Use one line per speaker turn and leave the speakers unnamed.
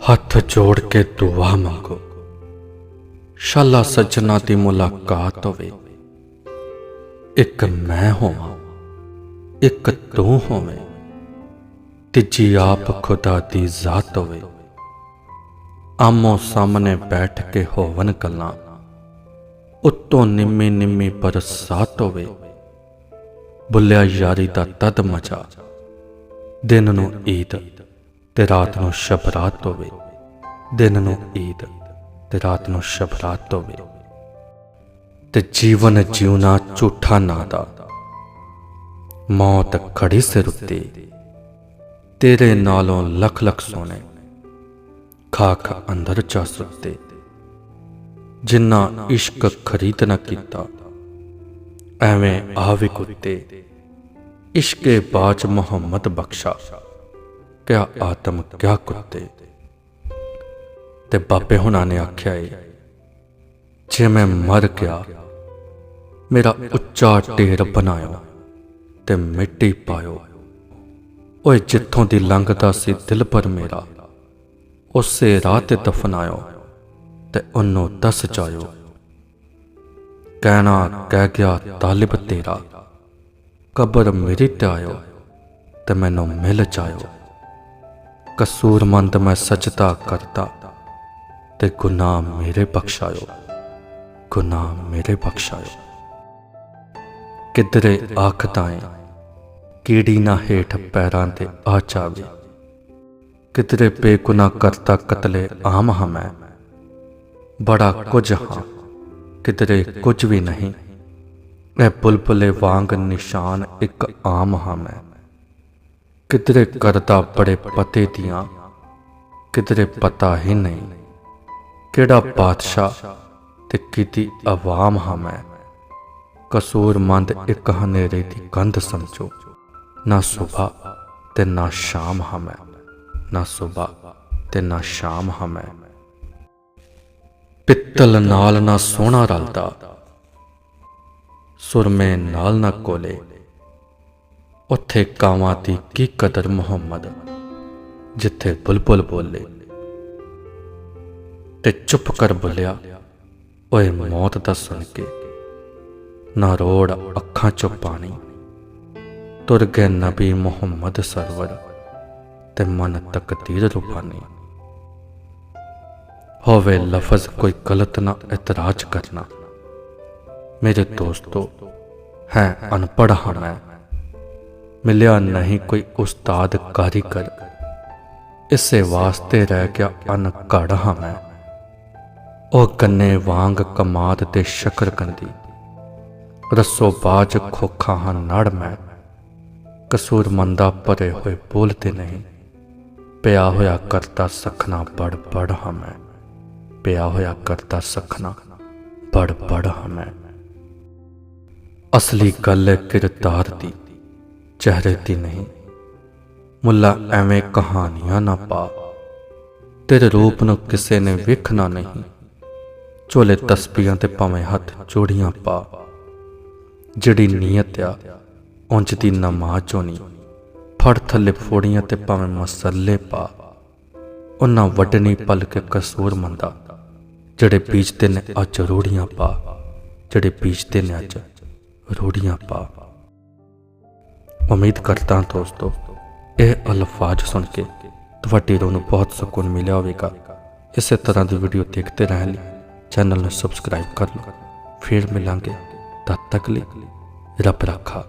ਹੱਥ ਜੋੜ ਕੇ ਦੁਆ ਮੰਗੋ। ਸ਼ਾਲਾ ਸੱਜਣਾ ਦੀ ਮੁਲਾਕਾਤ ਹੋਵੇ। ਇੱਕ ਮੈਂ ਹੋਵਾਂ, ਇੱਕ ਤੂੰ ਹੋਵੇਂ। ਤੀਜੀ ਆਪ ਖੁਦਾ ਦੀ ਜ਼ਾਤ ਹੋਵੇ। ਆਮੋ ਸਾਹਮਣੇ ਬੈਠ ਕੇ ਹੋਵਨ ਗੱਲਾਂ, ਉੱਤੋਂ ਨਿੰਮੀ ਨਿੰਮੀ ਬਰਸਾਤ ਹੋਵੇ। ਬੁੱਲਿਆ ਯਾਰੀ ਦਾ ਤਦ ਮਚਾ ਦਿਨ ਨੂੰ ਈਦ। ਤੇ ਰਾਤ ਨੂੰ ਸ਼ਬਰਾਤ ਹੋਵੇ ਦਿਨ ਨੂੰ ਈਦ, ਤੇ ਰਾਤ ਨੂੰ ਸ਼ਬਰਾਤ ਹੋਵੇ ਤੇ ਜੀਵਨ ਜਿਉਣਾ ਝੂਠਾ ਨਾ ਦਾ। ਮੌਤ ਖੜੀ ਸਿਰ ਉੱਤੇ। ਤੇਰੇ ਨਾਲੋਂ ਲੱਖ ਲੱਖ ਸੋਨੇ ਖਾਕ ਅੰਦਰ ਜਾ ਸੁੱਤੇ। ਜਿੰਨਾ ਇਸ਼ਕ ਖਰੀਦ ਨਾ ਕੀਤਾ। ਐਵੇਂ ਆਵੇ ਕੁੱਤੇ ਇਸ਼ਕੇ ਬਾਜ ਮੁਹੰਮਦ ਬਖਸ਼ਾ। ਕਿਆ ਆਤਮ ਕਿਆ ਕੁੱਤੇ? ਤੇ ਬਾਬੇ ਹੁਣਾਂ ਨੇ ਆਖਿਆ ਏ, ਜੇ ਮੈਂ ਮਰ ਗਿਆ, ਮੇਰਾ ਉੱਚਾ ਢੇਰ ਬਣਾਇਓ ਤੇ ਮਿੱਟੀ ਪਾਇਓ। ਓਏ ਜਿੱਥੋਂ ਦੀ ਲੰਘਦਾ ਸੀ ਦਿਲ ਪਰ ਮੇਰਾ, ਉਸੇ ਰਾਹ ਤੇ ਦਫਨਾਇਓ ਤੇ ਉਹਨੂੰ ਦੱਸ ਜਾਇਓ। ਕਹਿਣਾ ਕਹਿ ਗਿਆ, ਤਾਲਿਬ ਤੇਰਾ, ਕਬਰ ਮੇਰੀ ਤੇ ਆਇਓ ਤੇ ਮੈਨੂੰ ਮਿਲ ਜਾਇਓ। ਕਸੂਰਮੰਦ ਮੈਂ ਸਜਦਾ ਕਰਤਾ ਤੇ ਗੁਨਾਹ ਮੇਰੇ ਬਖਸ਼ਾਇਓ। ਗੁਨਾਹ ਮੇਰੇ ਬਖਸ਼ਾਇਓ। ਕਿਧਰੇ ਆਖਦਾ ਏ ਕੀੜੀ ਨਾ ਹੇਠ ਪੈਰਾਂ ਤੇ ਆ ਜਾਵੇ। ਕਿਧਰੇ ਬੇਗੁਨਾਹ ਕਰਤਾ ਕਤਲੇ ਆਮ ਹਾਂ ਮੈਂ। ਬੜਾ ਕੁਝ ਹਾਂ, ਕਿਧਰੇ ਕੁਝ ਵੀ ਨਹੀਂ। ਮੈਂ ਬੁਲਬੁਲੇ ਵਾਂਗ ਨਿਸ਼ਾਨ ਇੱਕ ਆਮ ਹਾਂ ਮੈਂ। ਕਿਧਰੇ ਕਰਦਾ ਬੜੇ ਪਤੇ ਦੀਆਂ, ਕਿਧਰੇ ਪਤਾ ਹੀ ਨਹੀਂ ਕਿਹੜਾ ਬਾਦਸ਼ਾਹ ਤੇ ਕਿਤੀ ਆਵਾਮ ਹਾਂ ਮੈਂ। ਕਸੂਰਮੰਦ ਇੱਕ ਹਨੇਰੇ ਦੀ ਕੰਧ ਸਮਝੋ, ਨਾ ਸਵੇਰ ਤੇ ਨਾ ਸ਼ਾਮ ਹਾਂ ਮੈਂ। ਨਾ ਸਵੇਰ ਤੇ ਨਾ ਸ਼ਾਮ ਹਾਂ ਮੈਂ। ਪਿੱਤਲ ਨਾਲ ਨਾ ਸੋਹਣਾ ਰਲਦਾ, ਸੁਰਮੇ ਨਾਲ ਨਾ ਕੋਲੇ ਉੱਥੇ ਕਾਵਾਂ ਦੀ ਕੀ ਕਦਰ ਮੁਹੰਮਦ? ਜਿੱਥੇ ਬੁਲਬੁਲ ਬੋਲੇ ਤੇ ਚੁੱਪ ਕਰ ਬੁਲਿਆ, ਓਏ ਮੌਤ ਦਾ ਸੁਣ ਕੇ, ਨਾ ਰੋੜ ਅੱਖਾਂ ਚੋਂ ਪਾਣੀ। ਤੁਰ ਗਏ ਨਬੀ ਮੁਹੰਮਦ ਸਰਵਰ ਤੇ ਮਨ ਤਕਦੀਰ ਰੁਪਾਨੀ। ਹੋਵੇ ਲਫ਼ਜ਼ ਕੋਈ ਗਲਤ ਨਾ ਇਤਰਾਜ਼ ਕਰਨਾ। ਮੇਰੇ ਦੋਸਤੋ, ਹੈ ਅਨਪੜ੍ਹ ਹਾਂ ਮੈਂ। ਮਿਲਿਆ ਨਹੀਂ ਕੋਈ ਉਸਤਾਦ ਕਾਰੀਗਰ। ਇਸੇ ਵਾਸਤੇ ਰਹਿ ਗਿਆ ਅਨਕੜ ਹਾਂ ਮੈਂ। ਉਹ ਕੰਨੇ ਵਾਂਗ ਕਮਾਦ ਤੇ ਸ਼ਕਰ ਕੰਦੀ ਰਸੋ ਬਾਜ ਖੋਖਾ ਹਾਂ ਨੜ ਮੈਂ। ਕਸੂਰ ਮੰਦਾ ਭਰੇ ਹੋਏ ਬੋਲਦੇ ਨਹੀਂ। ਪਿਆ ਹੋਇਆ ਕਰਤਾ ਸਖਣਾ ਬੜ ਬੜ ਹਾਂ ਮੈਂ। ਪਿਆ ਹੋਇਆ ਕਰਤਾ ਸਖਣਾ ਬੜ ਬੜ ਹਾਂ ਮੈਂ। ਅਸਲੀ ਗੱਲ ਹੈ ਕਿਰਦਾਰ ਦੀ। ਚਿਹਰੇ ਦੀ ਨਹੀਂ। ਮੁੱਲਾ ਐਵੇਂ ਕਹਾਣੀਆਂ ਨਾ ਪਾ। ਤੇਰੇ ਰੂਪ ਨੂੰ ਕਿਸੇ ਨੇ ਵੇਖਣਾ ਨਹੀਂ। ਝੋਲੇ ਤਸਬੀਹਾਂ ਤੇ ਭਾਵੇਂ ਹੱਥ ਜੋੜੀਆਂ ਪਾ। ਜਿਹੜੀ ਨੀਅਤ ਆ, ਉਂਝ ਦੀ ਨਮਾਜ਼ ਹੋਣੀ ਫੜ ਥੱਲੇ ਫੋੜੀਆਂ ਤੇ ਭਾਵੇਂ ਮਸੱਲੇ ਪਾ। ਉਹਨਾਂ ਵੱਡਣੀ ਪਲ ਕੇ ਕਸੂਰ ਮੰਦਾ। ਜਿਹੜੇ ਬੀਜਦੇ ਨੇ ਅੱਜ ਰੋੜੀਆਂ ਪਾ। ਜਿਹੜੇ ਬੀਜਦੇ ਨੇ ਅੱਜ ਰੋੜੀਆਂ ਪਾ। ਉਮੀਦ ਕਰਦਾ ਹਾਂ ਦੋਸਤੋ, ਇਹ ਅਲਫਾਜ਼ ਸੁਣ ਕੇ ਤੁਹਾਡੇ ਰੂਹ ਨੂੰ ਬਹੁਤ ਸਕੂਨ ਮਿਲਿਆ ਹੋਵੇਗਾ। ਇਸੇ ਤਰ੍ਹਾਂ ਦੀ ਵੀਡੀਓ ਦੇਖਦੇ ਰਹਿਣ ਲਈ ਚੈਨਲ ਨੂੰ ਸਬਸਕ੍ਰਾਈਬ ਕਰ ਲਓ। ਫਿਰ ਮਿਲਾਂਗੇ ਤਦ ਤੱਕ ਲਈ ਰੱਬ ਰੱਖਾ।